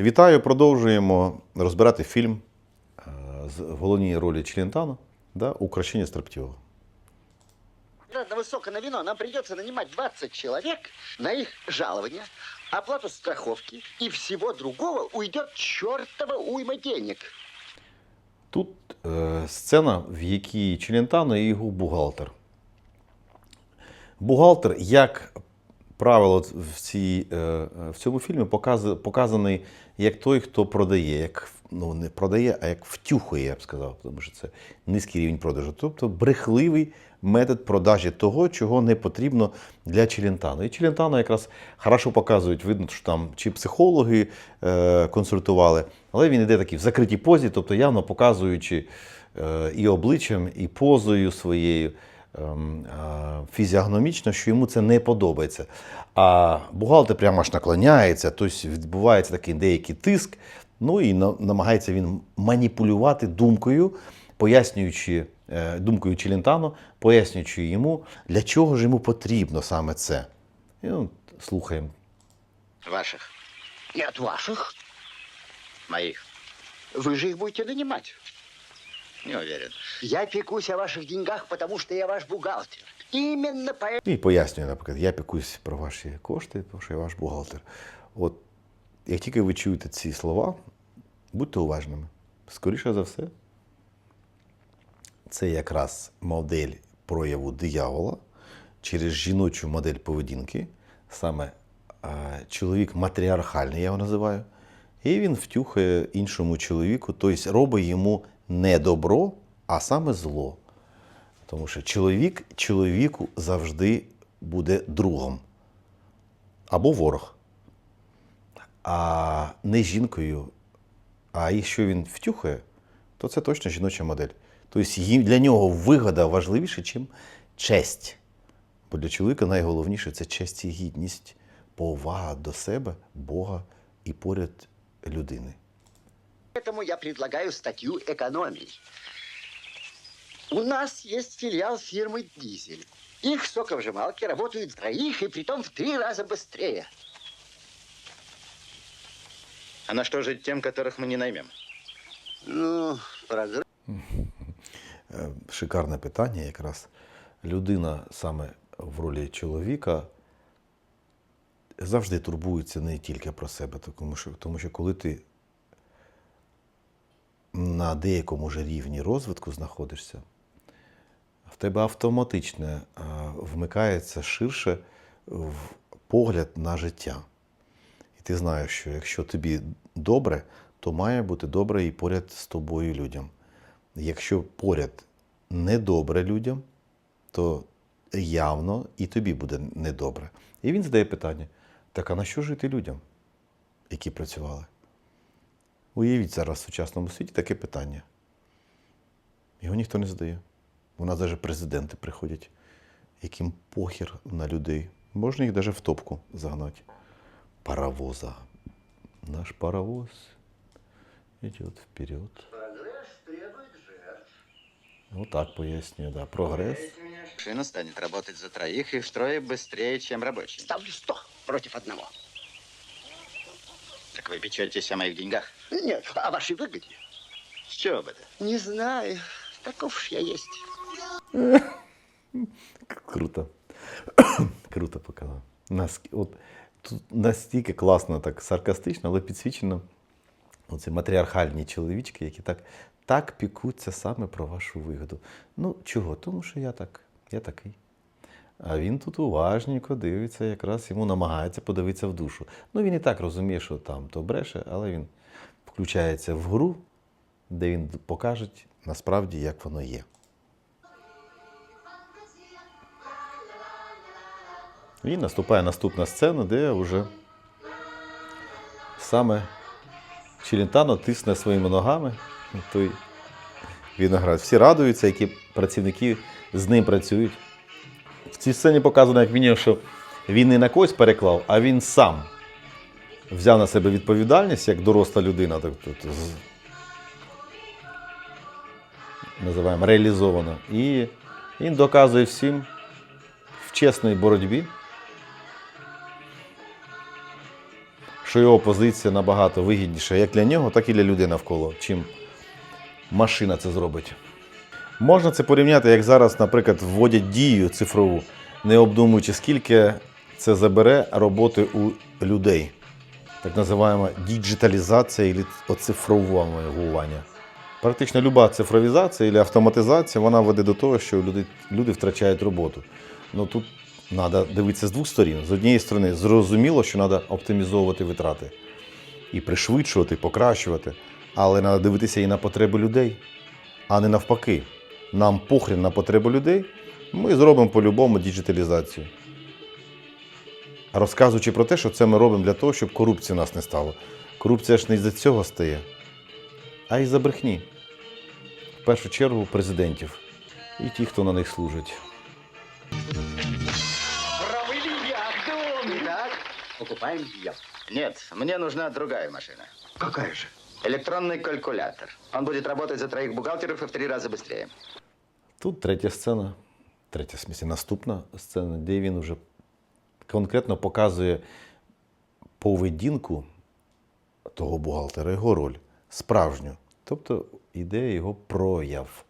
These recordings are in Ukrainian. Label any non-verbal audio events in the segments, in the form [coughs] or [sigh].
Вітаю, продовжуємо розбирати фільм е, з в головній ролі Челентано да, «Украшення строптивого». На на высокое на вино нам придется нанимать 20 человек на их жалование, оплату страховки и всего другого уйдет чертова уйма денег. Тут е, сцена, в якій Челентано і його бухгалтер. Бухгалтер, як правило, в, цій, е, е, в цьому фільмі показаний як той, хто продає, як ну, не продає, а як втюхує, я б сказав, тому що це низький рівень продажу. Тобто брехливий метод продажі того, чого не потрібно для Челентано. І Челентано якраз хорошо показують, видно, що там чи психологи е, консультували, але він іде такий в закритій позі, тобто явно показуючи е, і обличчям, і позою своєю фізіогномічно, що йому це не подобається. А бухгалтер прямо аж наклоняється, тобто відбувається такий деякий тиск. Ну і намагається він маніпулювати думкою, пояснюючи е, думкою Челентано, пояснюючи йому, для чого ж йому потрібно саме це. І ну, слухаємо. Ваших. Нет, ваших. Моих. Вы же их будете нанимать. Не уверен. Я пекусь о ваших деньгах, потому что я ваш бухгалтер. Именно поэтому... І пояснює, наприклад, я пікусь про ваші кошти, тому що я ваш бухгалтер. От як тільки ви чуєте ці слова, будьте уважними. Скоріше за все, це якраз модель прояву диявола через жіночу модель поведінки, саме чоловік матріархальний, я його називаю, і він втюхає іншому чоловіку, тобто робить йому не добро, а саме зло. Тому що чоловік чоловіку завжди буде другом або ворог, а не жінкою. А якщо він втюхає, то це точно жіноча модель. Тобто для нього вигода важливіше, ніж честь. Бо для чоловіка найголовніше це честь і гідність, повага до себе, Бога і поряд людини. Поэтому я предлагаю статью экономии. У нас есть филиал фирмы «Дизель». Их соковыжималки работают в троих и притом в три раза быстрее. А на что же тем, которых мы не наймем? Ну, прогресс. Е, Шикарне питання якраз. Людина саме в ролі чоловіка завжди турбується не тільки про себе, тому що, тому що коли ти на деякому ж рівні розвитку знаходишся, в тебе автоматично е, вмикається ширше в погляд на життя. І ти знаєш, що якщо тобі добре, то має бути добре і поряд з тобою людям. Якщо поряд недобре людям, то явно і тобі буде недобре. І він задає питання: так а на що жити людям, які працювали? Уявіть зараз в сучасному світі таке питання. Його ніхто не задає. У нас навіть президенти приходять, яким похір на людей. Можна їх навіть в топку загнати. Паровоза. Наш паровоз идет вперед. Прогресс требует жертв. Вот так поясню, да. Прогресс. Машина станет работать за троих и втрое быстрее, чем рабочий. Ставлю сто против одного. Так вы печетесь о моих деньгах? Нет, о вашей выгоде. С чего бы это? Не знаю. Таков уж я есть. Круто. [coughs] Круто показав. От, тут настільки класно, так саркастично, але підсвічено. Оці матріархальні чоловічки, які так, так пікуться саме про вашу вигоду. Ну, чого? Тому що я так, я такий. А він тут уважненько дивиться, якраз йому намагається подивитися в душу. Ну, він і так розуміє, що там то бреше, але він включається в гру, де він покаже насправді, як воно є. І наступає наступна сцена, де вже саме Челентано тисне своїми ногами той виноград. Всі радуються, які працівники з ним працюють. В цій сцені показано, як він, що він не на когось переклав, а він сам взяв на себе відповідальність як доросла людина, так, з- називаємо реалізовано. І він доказує всім в чесній боротьбі, що його позиція набагато вигідніша як для нього, так і для людей навколо, чим машина це зробить. Можна це порівняти, як зараз, наприклад, вводять дію цифрову, не обдумуючи, скільки це забере роботи у людей. Так називаємо діджиталізація і оцифровування. Практично люба цифровізація або автоматизація вона веде до того, що люди, люди втрачають роботу. Ну тут треба дивитися з двох сторін. З однієї сторони, зрозуміло, що треба оптимізовувати витрати і пришвидшувати, покращувати, але треба дивитися і на потреби людей, а не навпаки. Нам похрін на потреби людей, ми зробимо по-любому діджиталізацію. Розказуючи про те, що це ми робимо для того, щоб корупції у нас не стало. Корупція ж не з-за цього стає, а із-за брехні. В першу чергу президентів і ті, хто на них служить Провели дом. Итак, покупаем ее. Нет, мне нужна другая машина. Какая же? Электронный калькулятор. Он будет работать за троих бухгалтеров и в три раза быстрее. Тут третя сцена, третя в смысле, наступна сцена, де він вже конкретно показує поведінку того бухгалтера, його роль, справжню. Тобто іде його прояв.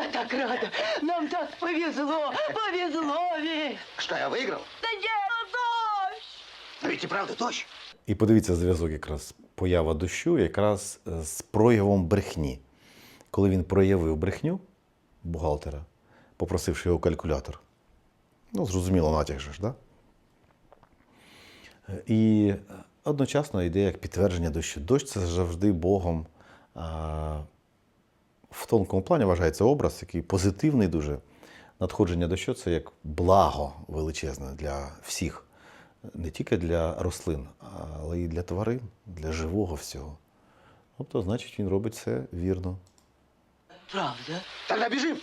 Я так рада! Нам так повезло! Повезло ведь! Что, я выиграл? Да я дождь! Но ведь и правда дождь. І подивіться зв'язок якраз поява дощу якраз е, з проявом брехні. Коли він проявив брехню бухгалтера, попросивши його калькулятор. Ну, зрозуміло, натяг же ж, да? Е, І одночасно йде як підтвердження дощу. Дощ це завжди Богом. В тонкому плані вважається образ, який позитивний дуже. Надходження дощу це як благо величезне для всіх, не тільки для рослин, але й для тварин, для живого всього. Тобто, значить, він робить це вірно. Правда? Тогда бежим.